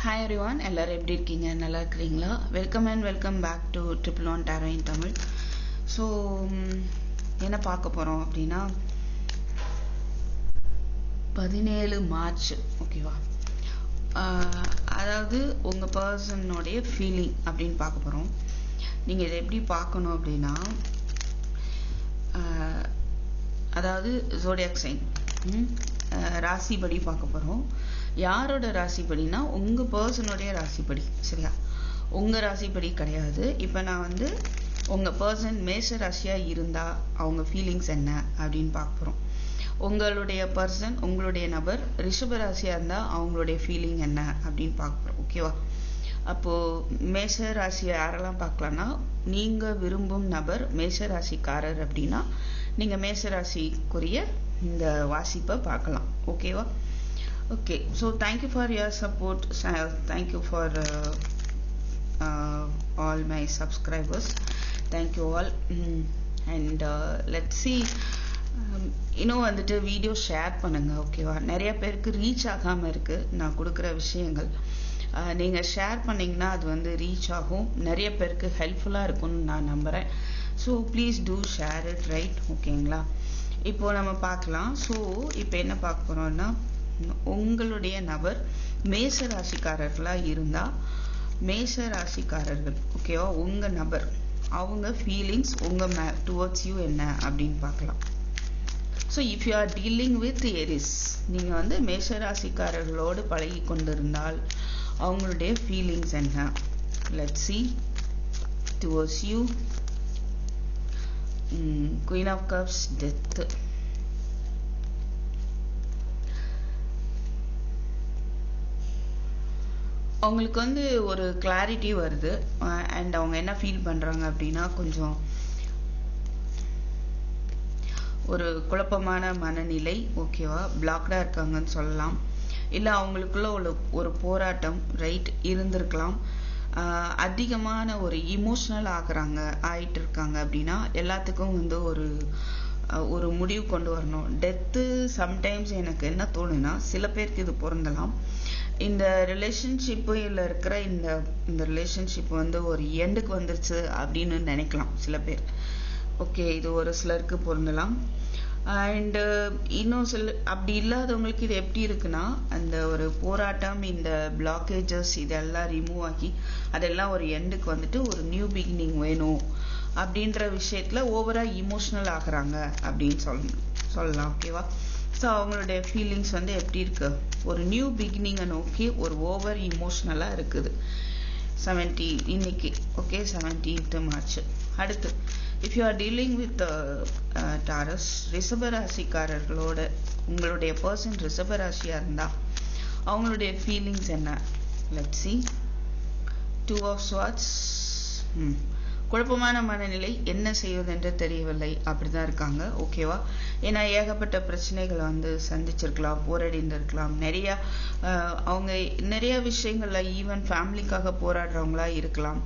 Hi everyone எல்லாரும் எப்படி இருக்கீங்க? நல்லா இருக்கிறீங்களா? Welcome and welcome back to triple one tarot in Tamil so என்ன பார்க்க போகிறோம் அப்படின்னா பதினேழு மார்ச் ஓகேவா அதாவது உங்கள் பர்சனுடைய ஃபீலிங் அப்படின்னு பார்க்க போகிறோம் நீங்கள் இதை எப்படி பார்க்கணும் அப்படின்னா அதாவது ஜோடியாக் சைன் ராசிப்படி பார்க்க போகிறோம் யாரோட ராசிப்படினா உங்கள் பர்சனுடைய ராசிப்படி சரியா? உங்கள் ராசிப்படி கிடையாது. இப்போ நான் வந்து உங்கள் பர்சன் மேஷ ராசியாக இருந்தால் அவங்க ஃபீலிங்ஸ் என்ன அப்படின்னு பார்க்க போகிறோம் உங்களுடைய பர்சன் உங்களுடைய நபர் ரிஷப ராசியாக இருந்தால் அவங்களுடைய ஃபீலிங் என்ன அப்படின்னு பார்க்க போகிறோம் ஓகேவா அப்போது மேஷ ராசியை யாரெல்லாம் பார்க்கலாம்னா நீங்கள் விரும்பும் நபர் மேஷ ராசிக்காரர் அப்படின்னா நீங்கள் மேஷ ராசிக்குரிய இந்த வாசிப்பை பார்க்கலாம் ஓகேவா okay so you for uh, support all for all my you all. Mm, all and uh, let's see. Um, இன்னும் வந்துட்டு வீடியோ ஷேர் பண்ணுங்க ஓகேவா நிறைய பேருக்கு ரீச் ஆகாமல் இருக்கு நான் கொடுக்குற விஷயங்கள். நீங்கள் நீங்க ஷேர் பண்ணீங்கன்னா அது வந்து ரீச் ஆகும். நிறைய பேருக்கு ஹெல்ப்ஃபுல்லாக இருக்கும்னு நான் நம்புறேன். So please do share it right ஓகேங்களா இப்போ நம்ம பார்க்கலாம். ஸோ இப்போ என்ன பார்க்க போறோம்னா உங்களுடைய நபர் மேச ராசிக்காரர்களாக இருந்தால் மேஷ ராசிக்காரர்கள் ஓகேவா உங்க நபர் அவங்க ஃபீலிங்ஸ் உங்க மே டுவர்ட்ஸ் யூ என்ன அப்படின்னு பார்க்கலாம். So if you are dealing with Aries நீங்கள் வந்து மேஷ ராசிக்காரர்களோடு பழகி கொண்டிருந்தால் அவங்களுடைய ஃபீலிங்ஸ் என்ன? Let see towards you queen of cups death அவங்களுக்கு வந்து ஒரு கிளாரிட்டி வருது. அண்ட் அவங்க என்ன ஃபீல் பண்ணுறாங்க அப்படின்னா கொஞ்சம் ஒரு குழப்பமான மனநிலை ஓகேவா பிளாக்டாக இருக்காங்கன்னு சொல்லலாம். இல்லை அவங்களுக்குள்ள ஒரு ஒரு போராட்டம் ரைட் இருந்திருக்கலாம். அதிகமான ஒரு இமோஷனல் ஆகுறாங்க ஆயிட்டு இருக்காங்க அப்படின்னா எல்லாத்துக்கும் வந்து ஒரு ஒரு முடிவு கொண்டு வரணும். டெத்து சம்டைம்ஸ் எனக்கு என்ன தோணுன்னா சில பேருக்கு இது பொருந்தலாம். இந்த ரிலேஷன்ஷிப்பில் இருக்கிற இந்த இந்த ரிலேஷன்ஷிப் வந்து ஒரு எண்டுக்கு வந்துருச்சு அப்படின்னு நினைக்கலாம் சில பேர். ஓகே இது ஒரு சிலருக்கு பொருந்தலாம். அண்டு இன்னும் சில அப்படி இல்லாதவங்களுக்கு இது எப்படி இருக்குன்னா அந்த ஒரு போராட்டம் இந்த பிளாக்கேஜஸ் இதெல்லாம் ரிமூவ் ஆகி அதெல்லாம் ஒரு எண்டுக்கு வந்துட்டு ஒரு நியூ பிகினிங் வேணும் அப்படின்ற விஷயத்தில் ஓவராக இமோஷனல் ஆகுறாங்க அப்படின்னு சொல்லணும் சொல்லலாம் ஓகேவா ஸோ அவங்களுடைய ஃபீலிங்ஸ் வந்து எப்படி இருக்கு? ஒரு நியூ பிகினிங்கை நோக்கி ஒரு ஓவர் இமோஷ்னலாக இருக்குது. செவன்டி இன்னைக்கு ஓகே செவன்டீன்த் மார்ச். அடுத்து if you are dealing with Taurus ரிஷபராசிக்காரர்களோட உங்களுடைய பர்சன் ரிசபராசியாக இருந்தால் அவங்களுடைய ஃபீலிங்ஸ் என்ன? Let see two of swords குழப்பமான மனநிலை என்ன செய்வதென்று தெரியவில்லை. அப்படிதான் இருக்காங்க. ஓகேவா ஏன்னா ஏகப்பட்ட பிரச்சனைகளை வந்து சந்திச்சிருக்கலாம் போராடிந்திருக்கலாம். நிறைய அவங்க நிறைய விஷயங்கள்ல ஈவன் ஃபேமிலிக்காக போராடுறவங்களா இருக்கலாம்.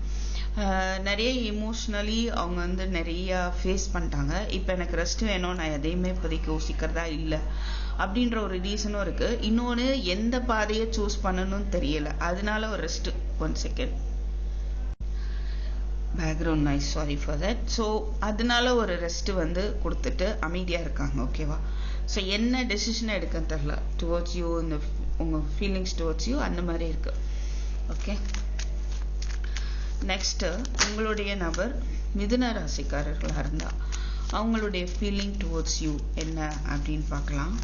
நிறைய இமோஷ்னலி அவங்க வந்து நிறைய ஃபேஸ் பண்ணிட்டாங்க. இப்போ எனக்கு ரெஸ்ட் வேணும். நான் எதையுமே இப்போதைக்கு யோசிக்கிறதா இல்லை. அப்படின்ற ஒரு ரீசனும் இருக்குது இன்னொன்று எந்த பாதையை சூஸ் பண்ணணும்னு தெரியல. அதனால ஒரு rest one second background noise sorry for that so அதனால ஒரு ரெஸ்ட் வந்து கொடுத்துட்டு அமைதியாக இருக்காங்க ஓகேவா ஸோ என்ன டெசிஷன் எடுக்க தெரில டுவர்ட்ஸ் யூ இந்த உங்கள் ஃபீலிங்ஸ் டுவர்ட்ஸ் யூ அந்த மாதிரி இருக்கு. ஓகே நெக்ஸ்ட்டு உங்களுடைய நபர் மிதுன ராசிக்காரர்களாக இருந்தா அவங்களுடைய ஃபீலிங் டுவர்ட்ஸ் யூ என்ன அப்படின்னு பார்க்கலாம்.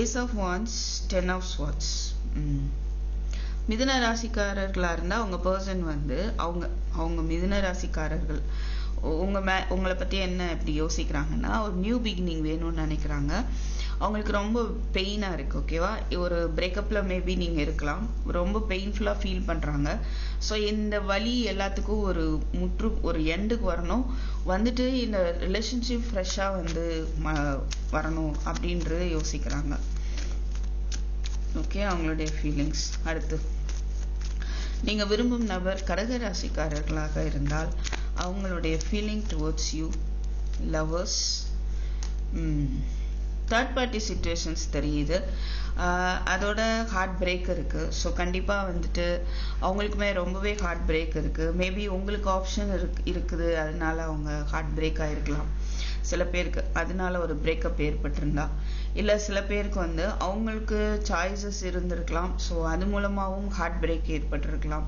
Ace of wands ten of swords மிதுன ராசிக்காரர்களாக இருந்தால் அவங்க பர்சன் வந்து அவங்க அவங்க மிதுன ராசிக்காரர்கள். உங்கள் உங்க மே உங்களை பற்றி என்ன இப்படி யோசிக்கிறாங்கன்னா ஒரு நியூ பிகினிங் வேணும்னு நினைக்கிறாங்க. அவங்களுக்கு ரொம்ப பெயினாக இருக்குது ஓகேவா ஒரு பிரேக்கப்பில் மேபி நீங்கள் இருக்கலாம். ரொம்ப பெயின்ஃபுல்லாக ஃபீல் பண்ணுறாங்க ஸோ இந்த வழி எல்லாத்துக்கும் ஒரு முற்று ஒரு எண்டுக்கு வரணும். வந்துட்டு இந்த ரிலேஷன்ஷிப் ஃப்ரெஷ்ஷாக வந்து ம- வரணும் அப்படின்றது யோசிக்கிறாங்க. ஓகே அவங்களுடைய ஃபீலிங்ஸ் அடுத்து. நீங்கள் விரும்பும் நபர் கடக ராசிக்காரர்களாக இருந்தால் அவங்களுடைய feeling towards you lovers third party situations தெரியுது. அதோட ஹார்ட் பிரேக் இருக்குது ஸோ கண்டிப்பாக வந்துட்டு அவங்களுக்குமே ரொம்பவே ஹார்ட் பிரேக் இருக்குது மேபி உங்களுக்கு ஆப்ஷன் இருக் இருக்குது. அதனால அவங்க ஹார்ட் பிரேக் ஆகிருக்கலாம் சில பேருக்கு. அதனால ஒரு பிரேக்கப் ஏற்பட்டிருந்தா. இல்லை சில பேருக்கு வந்து அவங்களுக்கு சாய்ஸஸ் இருந்திருக்கலாம். ஸோ அது மூலமாகவும் ஹார்ட் பிரேக் ஏற்பட்டிருக்கலாம்.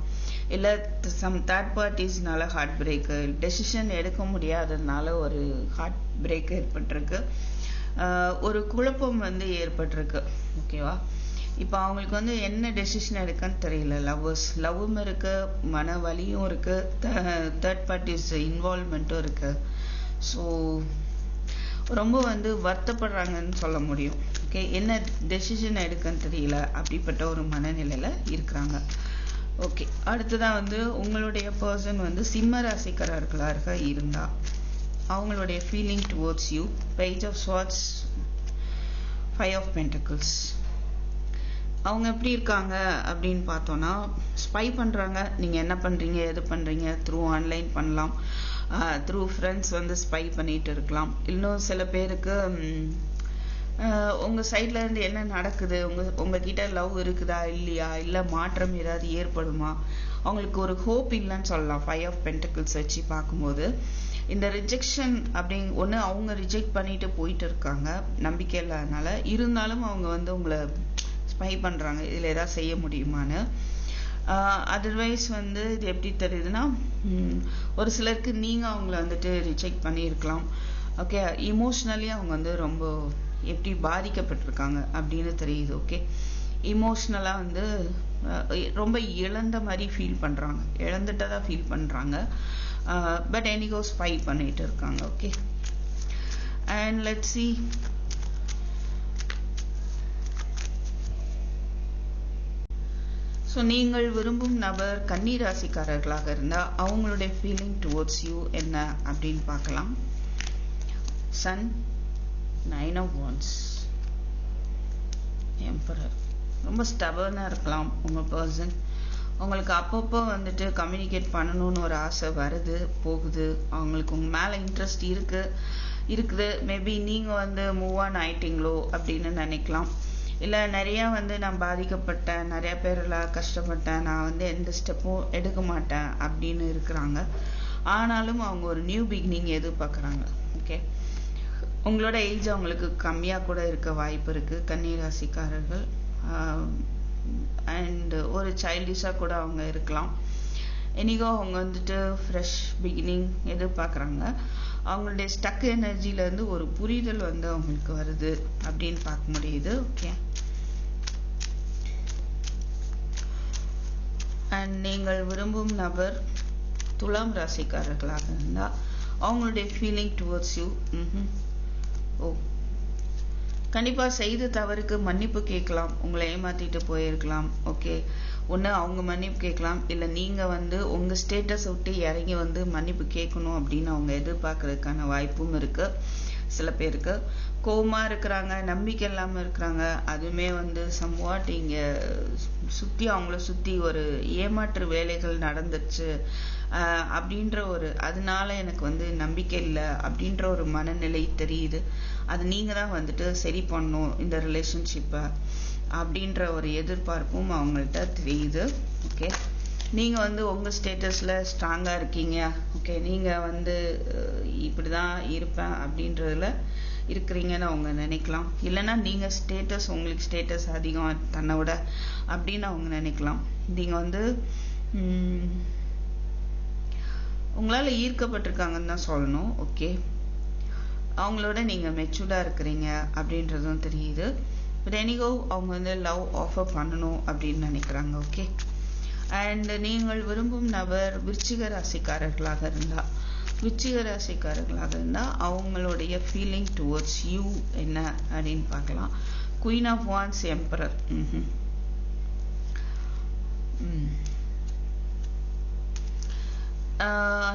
இல்லை சம் தேர்ட் பார்ட்டிஸ்னால ஹார்ட் பிரேக்கு டெசிஷன் எடுக்க முடியாததுனால ஒரு ஹார்ட் பிரேக் ஏற்பட்டிருக்கு. ஒரு குழப்பம் வந்து ஏற்பட்டிருக்கு ஓகேவா இப்போ அவங்களுக்கு வந்து என்ன டெசிஷன் எடுக்கன்னு தெரியல. லவ்வர்ஸ் லவ்வும் இருக்கு மன வலியும் இருக்கு தேர்ட் பார்ட்டிஸ் இன்வால்மெண்ட்டும் இருக்கு. ஸோ ரொம்ப வந்து வருத்தப்படுறாங்கன்னு சொல்ல முடியும் ஓகே என்ன டெசிஷன் எடுக்கன்னு தெரியல. அப்படிப்பட்ட ஒரு மனநிலையில இருக்கிறாங்க ஓகே அடுத்ததான் வந்து உங்களுடைய பர்சன் வந்து சிம்ம ராசிக்காரர்களாக இருந்தா அவங்களுடைய feeling towards you page of swords five of pentacles அவங்க எப்படி இருக்காங்க அப்படின்னு பார்த்தோன்னா ஸ்பை பண்ணுறாங்க நீங்கள் என்ன பண்ணுறீங்க எது பண்ணுறீங்க த்ரூ ஆன்லைன் பண்ணலாம். த்ரூ ஃப்ரெண்ட்ஸ் வந்து ஸ்பை பண்ணிட்டு இருக்கலாம். இன்னும் சில பேருக்கு உங்கள் ஆஹ் இருந்து என்ன நடக்குது? உங்கள் உங்ககிட்ட லவ் இருக்குதா? இல்லையா? இல்லை மாற்றம் ஏதாவது ஏற்படுமா? அவங்களுக்கு ஒரு ஹோப் இல்லைன்னு சொல்லலாம். ஃபைவ் ஆஃப் பென்டக்கிள்ஸ் வச்சு பார்க்கும்போது. இந்த ரிஜெக்ஷன் அப்படிங் ஒன்று அவங்க ரிஜெக்ட் பண்ணிட்டு போயிட்டு இருக்காங்க நம்பிக்கை இல்லாதனால. இருந்தாலும் அவங்க வந்து உங்களை ஸ்பை பண்ணுறாங்க இதில் ஏதாவது செய்ய முடியுமான்னு. அதர்வைஸ் வந்து இது எப்படி தெரியுதுன்னா ஒரு சிலருக்கு நீங்கள் அவங்கள வந்துட்டு ரிஜெக்ட் பண்ணியிருக்கலாம். ஓகே இமோஷ்னலி அவங்க வந்து ரொம்ப எப்படி பாதிக்கப்பட்டிருக்காங்க அப்படின்னு தெரியுது ஓகே இமோஷ்னலாக வந்து ரொம்ப இழந்த மாதிரி ஃபீல் பண்ணுறாங்க இழந்துட்டதாக ஃபீல் பண்ணுறாங்க பட் எனிகோஸ் ஃபைவ் பண்ணிட்டு இருக்காங்க okay and let see so நீங்கள் விரும்பும் நபர் கன்னி ராசிக்காரர்களாக இருந்தால் அவங்களுடைய ஃபீலிங் டுவோர்ட்ஸ் யூ என்ன அப்படின்னு பார்க்கலாம். Sun nine of wands emperor ரொம்ப ஸ்டபர்னாக இருக்கலாம் உங்கள் பர்சன் உங்களுக்கு அப்பப்போ வந்துட்டு கம்யூனிகேட் பண்ணணும்னு ஒரு ஆசை வருது போகுது. அவங்களுக்கு உங்கள் மேலே இன்ட்ரெஸ்ட் இருக்குது இருக்குது. மேபி நீங்கள் வந்து மூவ் ஆன் ஆயிட்டீங்களோ அப்படின்னு நினைக்கலாம். இல்லை நிறையா வந்து நான் பாதிக்கப்பட்டேன் நிறையா பேரெல்லாம் கஷ்டப்பட்டேன் நான் வந்து எந்த ஸ்டெப்பும் எடுக்க மாட்டேன் அப்படின்னு இருக்கிறாங்க. ஆனாலும் அவங்க ஒரு நியூ பிகினிங் எதிர்பார்க்குறாங்க. ஓகே உங்களோட ஏஜ் அவங்களுக்கு கம்மியாக கூட இருக்க வாய்ப்பு இருக்குது கன்னிராசிக்காரர்கள் அண்ட் ஒரு சைல்டிஷாக கூட அவங்க இருக்கலாம். எனிகோ அவங்க வந்துட்டு ஃப்ரெஷ் பிகினிங் எதிர்பார்க்குறாங்க. அவங்களுடைய ஸ்டக் எனர்ஜில இருந்து ஒரு புரிதல் வந்து அவங்களுக்கு வருது அப்படின்னு பார்க்க முடியுது. ஓகே அண்ட் நீங்கள் விரும்பும் நபர் துலாம் ராசிக்காரர்களாக இருந்தா அவங்களுடைய ஃபீலிங் டுவர்ட்ஸ் யூ ஓ. கண்டிப்பாக செய்த தவறுக்கு மன்னிப்பு கேட்கலாம். உங்களை ஏமாத்திட்டு போயிருக்கலாம். ஓகே ஒன்று அவங்க மன்னிப்பு கேட்கலாம். இல்லை நீங்கள் வந்து உங்கள் ஸ்டேட்டஸ் விட்டு இறங்கி வந்து மன்னிப்பு கேட்கணும் அப்படின்னு அவங்க எதிர்பார்க்கறதுக்கான வாய்ப்பும் இருக்குது சில பேருக்கு. கோபமாக இருக்கிறாங்க நம்பிக்கை இல்லாமல் இருக்கிறாங்க. அதுவுமே வந்து சம்வாட் இங்கே சுற்றி அவங்கள சுற்றி ஒரு ஏமாற்று வேலைகள் நடந்துச்சு அப்படின்ற ஒரு அதனால எனக்கு வந்து நம்பிக்கை இல்லை அப்படின்ற ஒரு மனநிலை தெரியுது. அது நீங்கள் தான் வந்துட்டு சரி பண்ணணும் இந்த ரிலேஷன்ஷிப்பை அப்படின்ற ஒரு எதிர்பார்ப்பும் அவங்கள்ட்ட தெரியுது. ஓகே நீங்கள் வந்து உங்கள் ஸ்டேட்டஸில் ஸ்ட்ராங்காக இருக்கீங்க. ஓகே நீங்கள் வந்து இப்படி தான் இருப்பேன் அப்படின்றதுல இருக்கிறீங்கன்னு அவங்க நினைக்கலாம். இல்லைன்னா நீங்கள் ஸ்டேட்டஸ் உங்களுக்கு ஸ்டேட்டஸ் அதிகம் தன்னை விட அப்படின்னு அவங்க நினைக்கலாம். நீங்கள் வந்து உங்களால் ஈர்க்கப்பட்டிருக்காங்கன்னு தான் சொல்லணும் ஓகே அவங்களோட நீங்கள் மெச்சூர்டாக இருக்கிறீங்க அப்படின்றதும் தெரியுது. பட் எனிகோ அவங்க வந்து லவ் ஆஃபர் பண்ணணும் அப்படின்னு நினைக்கிறாங்க ஓகே அண்ட் நீங்கள் விரும்பும் நபர் விருச்சிக ராசிக்காரர்களாக இருந்தால் விருச்சிக ராசிக்காரர்களாக இருந்தால் அவங்களுடைய ஃபீலிங் டுவர்ட்ஸ் யூ என்ன அப்படின்னு பார்க்கலாம். குயின் ஆஃப் வான்ஸ் எம்பரர் ம். ஆஹ்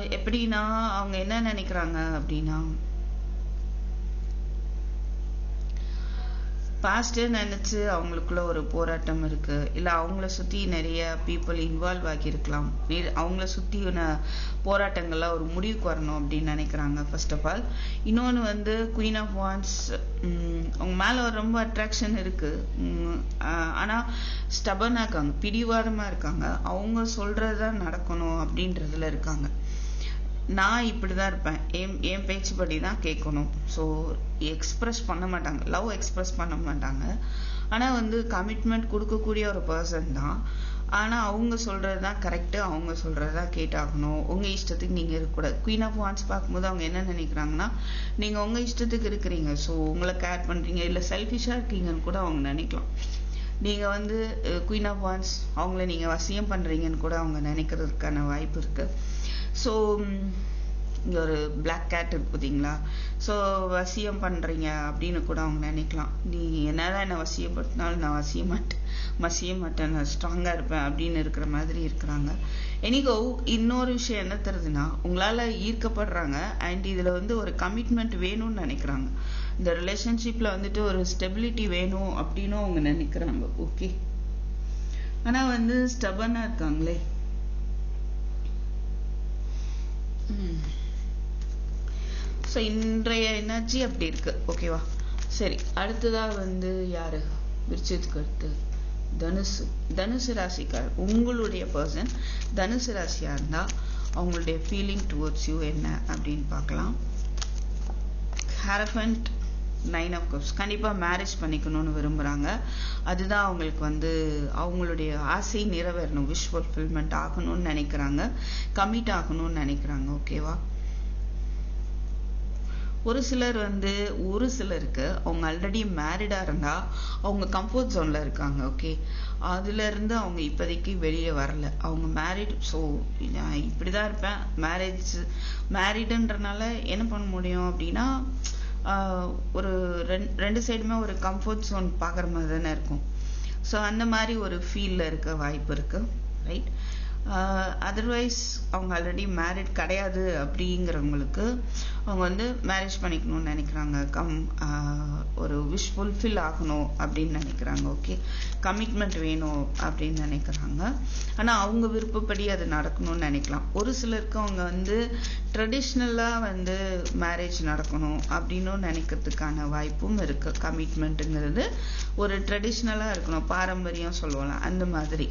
எப்படின்னா அவங்க என்ன நினைக்கிறாங்க அப்படின்னா பாஸ்ட்டே நினச்சி அவங்களுக்குள்ள ஒரு போராட்டம் இருக்குது இல்லை அவங்கள சுற்றி நிறைய பீப்புள் இன்வால்வ் ஆகியிருக்கலாம். அவங்கள சுற்றின போராட்டங்கள்லாம் ஒரு முடிவுக்கு வரணும் அப்படின்னு நினைக்கிறாங்க ஃபர்ஸ்ட் ஆஃப் ஆல் இன்னொன்று வந்து குயின் ஆஃப் வான்ஸ் அவங்க மேலே ரொம்ப அட்ராக்ஷன் இருக்குது ஆனால் ஸ்டபனாக இருக்காங்க பிடிவாதமாக இருக்காங்க. அவங்க சொல்கிறது தான் நடக்கணும் அப்படின்றதுல இருக்காங்க. நான் இப்படி தான் இருப்பேன். என் என் பேச்சுப்படி தான் கேட்கணும். ஸோ எக்ஸ்ப்ரெஸ் பண்ண மாட்டாங்க. லவ் எக்ஸ்ப்ரெஸ் பண்ண மாட்டாங்க. ஆனால் வந்து கமிட்மெண்ட் கொடுக்கக்கூடிய ஒரு பர்சன் தான். ஆனால் அவங்க சொல்கிறது தான் கரெக்டு அவங்க சொல்கிறது தான் கேட்டாகணும். உங்கள் இஷ்டத்துக்கு நீங்கள் இருக்கக்கூடாது. குயின் ஆஃப் வான்ஸ் பார்க்கும்போது அவங்க என்ன நினைக்கிறாங்கன்னா நீங்கள் உங்கள் இஷ்டத்துக்கு இருக்கிறீங்க. ஸோ உங்களை கேர் பண்ணுறீங்க இல்லை செல்ஃபிஷாக இருக்கீங்கன்னு கூட அவங்க நினைக்கலாம். நீங்கள் வந்து குயின் ஆஃப் வான்ஸ் அவங்கள நீங்கள் வசியம் பண்ணுறீங்கன்னு கூட அவங்க நினைக்கிறதுக்கான வாய்ப்பு இருக்குது ஸோ இங்கே ஒரு பிளாக் கேட் இருக்கு பார்த்தீங்களா ஸோ வசியம் பண்ணுறீங்க அப்படின்னு கூட அவங்க நினைக்கலாம். நீ என்னதான் என்னை வசியப்படுத்தினாலும் நான் வசிய மாட்டேன் வசிய மாட்டேன் நான் ஸ்ட்ராங்காக இருப்பேன் அப்படின்னு இருக்கிற மாதிரி இருக்கிறாங்க. எனிகோ இன்னொரு விஷயம் என்ன தருதுன்னா உங்களால் ஈர்க்கப்படுறாங்க அண்ட் இதில் வந்து ஒரு கமிட்மெண்ட் வேணும்னு நினைக்கிறாங்க. இந்த ரிலேஷன்ஷிப்பில் வந்துட்டு ஒரு ஸ்டெபிலிட்டி வேணும் அப்படின்னும் அவங்க நினைக்கிறாங்க. ஓகே ஆனால் வந்து ஸ்டபனாக இருக்காங்களே. ஸோ இன்றைய எனர்ஜி அப்படி இருக்கு. ஓகேவா சரி அடுத்ததாக வந்து யாரு? விருச்சித்துக்கு அடுத்து தனுசு. தனுசு ராசிக்கார் உங்களுடைய பர்சன் தனுசு ராசியாக இருந்தால் அவங்களுடைய ஃபீலிங் டுவர்ட்ஸ் யூ என்ன அப்படின்னு பார்க்கலாம். ஹேரஃபண்ட் நைன் ஆஃப் கப்ஸ் கண்டிப்பா மேரேஜ் பண்ணிக்கணும்னு விரும்புறாங்க. அதுதான் அவங்களுக்கு வந்து அவங்களுடைய ஆசை நிறைவேறணும். விஷ் ஃபுல்ஃபில்மெண்ட் ஆகணும்னு நினைக்கிறாங்க. கமிட் ஆகணும்னு நினைக்கிறாங்க. ஓகேவா ஒரு சிலர் வந்து ஒரு சிலருக்கு அவங்க ஆல்ரெடி மேரிடா இருந்தா அவங்க கம்ஃபர்ட் ஜோன்ல இருக்காங்க. ஓகே அதுல இருந்து அவங்க இப்போதைக்கு வெளியே வரல. அவங்க மேரிட் ஸோ நான் இப்படிதான் இருப்பேன். மேரேஜ் மேரிடுன்றனால என்ன பண்ண முடியும் அப்படின்னா ஒரு ரெண்- ரெண்டு சைடுமே ஒரு கம்ஃபர்ட் ஜோன் பார்க்குற மாதிரி தானே இருக்கும். ஸோ அந்த மாதிரி ஒரு ஃபீலில் இருக்க வாய்ப்பு இருக்குது ரைட் அதர்வைஸ் அவங்க ஆல்ரெடி மேரிட் கிடையாது அப்படிங்கிறவங்களுக்கு அவங்க வந்து மேரேஜ் பண்ணிக்கணும்னு நினைக்கிறாங்க. கம் ஒரு விஷ் ஃபுல்ஃபில் ஆகணும் அப்படின்னு நினைக்கிறாங்க. ஓகே கமிட்மெண்ட் வேணும் அப்படின்னு நினைக்கிறாங்க. ஆனால் அவங்க விருப்பப்படி அது நடக்கணும்னு நினைக்கலாம். ஒரு சிலருக்கு அவங்க வந்து ட்ரெடிஷ்னலாக வந்து மேரேஜ் நடக்கணும் அப்படின்னு நினைக்கிறதுக்கான வாய்ப்பும் இருக்குது கமிட்மெண்ட்டுங்கிறது ஒரு ட்ரெடிஷ்னலாக இருக்கணும். பாரம்பரியம் சொல்லுவோம்ல அந்த மாதிரி.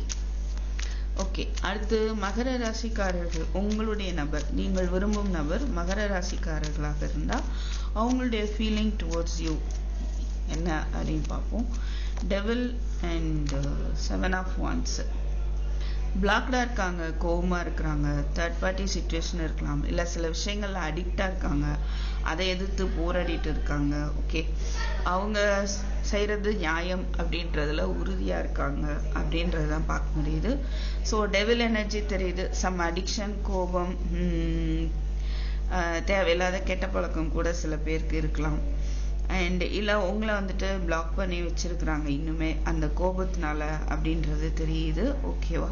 ஓகே அடுத்து மகர ராசிக்காரர்கள் உங்களுடைய நபர். நீங்கள் விரும்பும் நபர் மகர ராசிக்காரர்களாக இருந்தால் அவங்களுடைய ஃபீலிங் டுவர்ட்ஸ் யூ என்ன அப்படின்னு பார்ப்போம். Devil and seven of wands பிளாக்டாக இருக்காங்க கோபமாக இருக்கிறாங்க தேர்ட் பார்ட்டி சுச்சுவேஷன் இருக்கலாம் இல்லை சில விஷயங்கள்ல அடிக்டாக இருக்காங்க அதை எதிர்த்து போராடிட்டு இருக்காங்க ஓகே அவங்க செய்கிறது நியாயம் அப்படின்றதுல உறுதியாக இருக்காங்க அப்படின்றது தான் பார்க்க முடியுது. ஸோ டெவில் எனர்ஜி தெரியுது. சம் அடிக்ஷன் கோபம் தேவையில்லாத கெட்ட பழக்கம் கூட சில பேருக்கு இருக்கலாம். அண்ட் இல்லை உங்களை வந்துட்டு பிளாக் பண்ணி வச்சிருக்கிறாங்க இன்னுமே. அந்த கோபத்தினால அப்படின்றது தெரியுது. ஓகேவா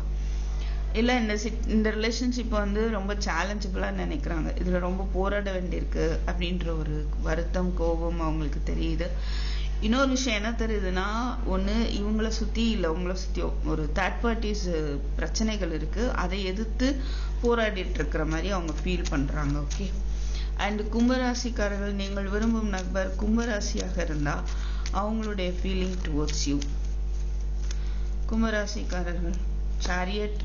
இல்லை இந்த sit- இந்த ரிலேஷன்ஷிப் வந்து ரொம்ப சேலஞ்சபிளாக நினைக்கிறாங்க. இதில் ரொம்ப போராட வேண்டியிருக்கு அப்படின்ற ஒரு வருத்தம் கோபம் அவங்களுக்கு தெரியுது. இன்னொரு விஷயம் என்ன தெரியுதுன்னா ஒன்று இவங்கள சுற்றி இல்லை உங்களை சுற்றியோ ஒரு தேர்ட் பார்ட்டிஸ் பிரச்சனைகள் இருக்குது அதை எதிர்த்து போராடிட்டு இருக்கிற மாதிரி அவங்க ஃபீல் பண்ணுறாங்க ஓகே அண்ட் கும்பராசிக்காரர்கள் நீங்கள் விரும்பும் நண்பர் கும்பராசியாக இருந்தால் அவங்களுடைய ஃபீலிங் டுவோர்ட்ஸ் யூ கும்பராசிக்காரர்கள் சாரியட்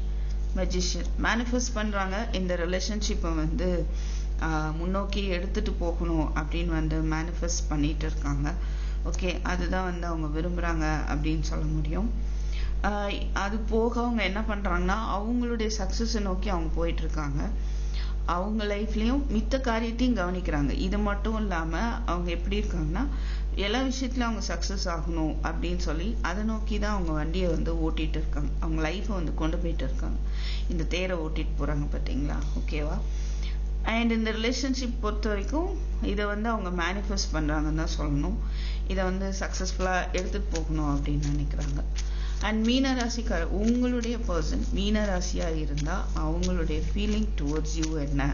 மெஜிஷியன் மேனிஃபெஸ்ட் பண்ணுறாங்க இந்த ரிலேஷன்ஷிப்பை வந்து முன்னோக்கி எடுத்துட்டு போகணும் அப்படின்னு வந்து மேனிஃபெஸ்ட் பண்ணிகிட்டு இருக்காங்க. ஓகே அதுதான் வந்து அவங்க விரும்புகிறாங்க அப்படின்னு சொல்ல முடியும். அது போக அவங்க என்ன பண்ணுறாங்கன்னா அவங்களுடைய சக்ஸஸை நோக்கி அவங்க போயிட்டுருக்காங்க. அவங்க லைஃப்லேயும் மித்த காரியத்தையும் கவனிக்கிறாங்க. இது மட்டும் இல்லாமல் அவங்க எப்படி இருக்காங்கன்னா எல்லா விஷயத்துலையும் அவங்க சக்ஸஸ் ஆகணும் அப்படின்னு சொல்லி அதை நோக்கி தான் அவங்க வண்டியை வந்து ஓட்டிகிட்டு இருக்காங்க அவங்க லைஃப்பை வந்து கொண்டு போயிட்டு இருக்காங்க இந்த தேரை ஓட்டிகிட்டு போகிறாங்க பார்த்தீங்களா? ஓகேவா அண்ட் இந்த ரிலேஷன்ஷிப் பொறுத்த வரைக்கும் இதை வந்து அவங்க மேனிஃபெஸ்ட் பண்ணுறாங்கன்னு தான் சொல்லணும். இதை வந்து சக்ஸஸ்ஃபுல்லாக எடுத்துட்டு போகணும் அப்படின்னு நினைக்கிறாங்க. அண்ட் மீன ராசிக்கார உங்களுடைய பர்சன் மீன இருந்தால் அவங்களுடைய ஃபீலிங் டுவர்ட்ஸ் யூ என்ன?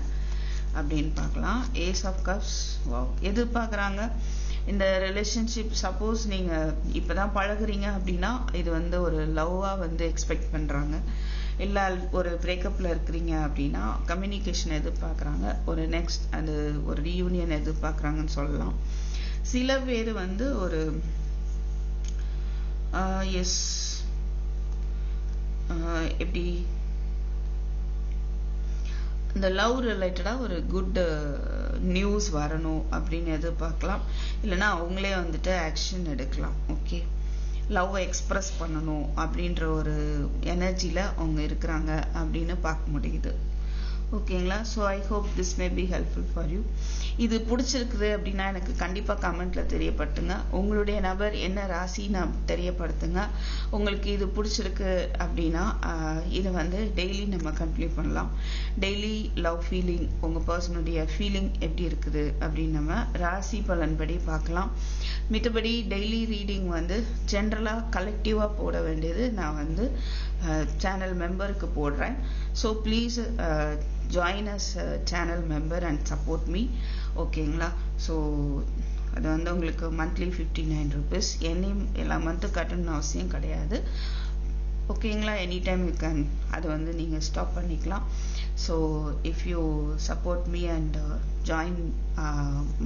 அப்படின்னு பார்க்கலாம். ஏஸ் ஆஃப் கப்ஸ் வாவ் எதிர்பார்க்குறாங்க. இந்த ரிலேஷன்ஷிப் சப்போஸ் நீங்கள் இப்போ தான் பழகுறீங்க அப்படின்னா இது வந்து ஒரு லவ்வாக வந்து எக்ஸ்பெக்ட் பண்ணுறாங்க இல்லை ஒரு பிரேக்கப்பில் இருக்கிறீங்க அப்படின்னா கம்யூனிகேஷன் எதிர்பார்க்குறாங்க. ஒரு நெக்ஸ்ட் அது ஒரு ரீயூனியன் எதிர்பார்க்குறாங்கன்னு சொல்லலாம். சில பேர் வந்து ஒரு எஸ் எப்படி? இந்த லவ் ரிலேட்டடாக ஒரு குட் நியூஸ் வரணும் அப்படின்னு எதிர்பார்க்கலாம். இல்லைன்னா அவங்களே வந்துட்டு ஆக்ஷன் எடுக்கலாம். ஓகே லவ்வை எக்ஸ்ப்ரெஸ் பண்ணணும் அப்படின்ற ஒரு எனர்ஜியில் அவங்க இருக்கிறாங்க அப்படின்னு பார்க்க முடியுது. ஓகேங்களா? So I hope this may be helpful for you இது பிடிச்சிருக்குது அப்படின்னா எனக்கு கண்டிப்பாக கமெண்ட்டில் தெரியப்படுத்துங்க. உங்களுடைய நபர் என்ன ராசி நான் தெரியப்படுத்துங்க. உங்களுக்கு இது பிடிச்சிருக்கு அப்படின்னா இதை வந்து டெய்லி நம்ம கண்டினியூ பண்ணலாம். டெய்லி லவ் ஃபீலிங் உங்கள் பர்சனுடைய ஃபீலிங் எப்படி இருக்குது அப்படின்னு நம்ம ராசி பலன்படி பார்க்கலாம். மித்தபடி டெய்லி ரீடிங் வந்து ஜென்ரலாக கலெக்டிவாக போட வேண்டியது நான் வந்து சேனல் மெம்பருக்கு போடுறேன். So please join us channel member and support me ஓகேங்களா ஸோ அது வந்து உங்களுக்கு monthly fifty nine rupees any எல்லா மந்த்து கட்டணும்னு அவசியம் கிடையாது. ஓகேங்களா எனி டைம் யூ கேன் அது வந்து நீங்கள் ஸ்டாப் பண்ணிக்கலாம். So if you support me and join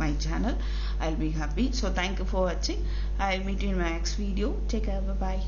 my channel I will be happy so thank you for வாட்சிங் I meet in my next video take care bye